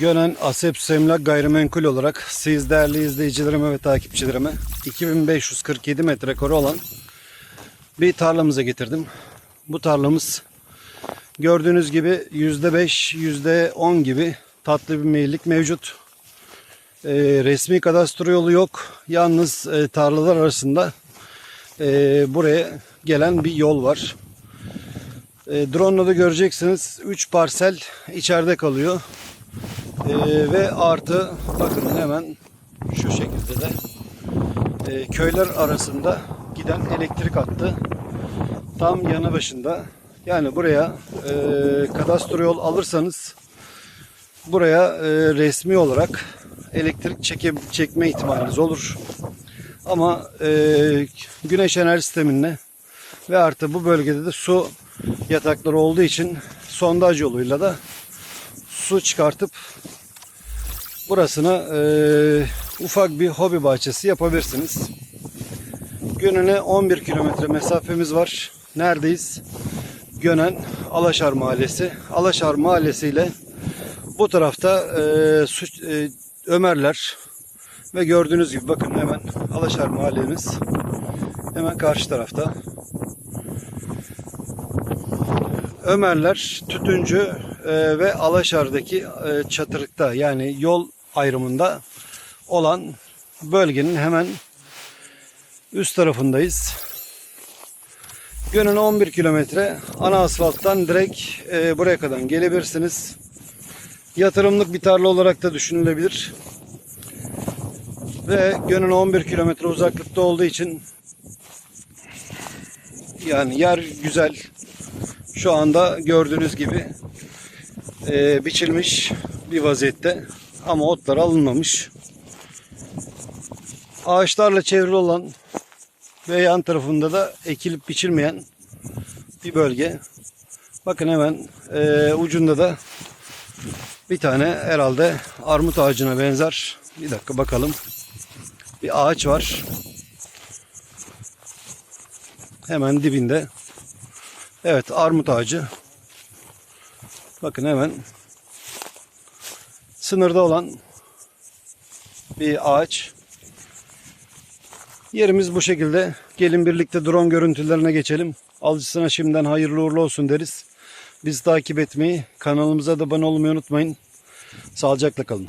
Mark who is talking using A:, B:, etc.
A: Gönen Asep Emlak Gayrimenkul olarak siz değerli izleyicilerime ve takipçilerime 2547 metrekare olan bir tarlamıza getirdim. Bu tarlamız gördüğünüz gibi %5, %10 gibi tatlı bir meyillik mevcut. Ee, resmi kadastro yolu yok. Yalnız e, tarlalar arasında e, buraya gelen bir yol var. E, drone'la da göreceksiniz 3 parsel içeride kalıyor. Ee, ve artı bakın hemen şu şekilde de e, köyler arasında giden elektrik hattı tam yanı başında. Yani buraya e, kadastro yol alırsanız buraya e, resmi olarak elektrik çeke, çekme ihtimaliniz olur. Ama e, güneş enerji sistemine ve artı bu bölgede de su yatakları olduğu için sondaj yoluyla da su çıkartıp burasına e, ufak bir hobi bahçesi yapabilirsiniz. Gününe 11 kilometre mesafemiz var. Neredeyiz? Gönen Alaşar Mahallesi. Alaşar Mahallesi ile bu tarafta e, su, e, Ömerler ve gördüğünüz gibi bakın hemen Alaşar Mahallemiz hemen karşı tarafta. Ömerler Tütüncü e, ve Alaşar'daki e, çatırıkta yani yol ayrımında olan bölgenin hemen üst tarafındayız. Gönün 11 kilometre ana asfalttan direkt e, buraya kadar gelebilirsiniz. Yatırımlık bir tarla olarak da düşünülebilir. Ve Gönün 11 kilometre uzaklıkta olduğu için yani yer güzel. Şu anda gördüğünüz gibi e, biçilmiş bir vaziyette ama otlar alınmamış. Ağaçlarla çevrili olan ve yan tarafında da ekilip biçilmeyen bir bölge. Bakın hemen e, ucunda da bir tane herhalde armut ağacına benzer. Bir dakika bakalım. Bir ağaç var. Hemen dibinde. Evet armut ağacı. Bakın hemen sınırda olan bir ağaç. Yerimiz bu şekilde. Gelin birlikte drone görüntülerine geçelim. Alıcısına şimdiden hayırlı uğurlu olsun deriz. Bizi takip etmeyi, kanalımıza da abone olmayı unutmayın. Sağlıcakla kalın.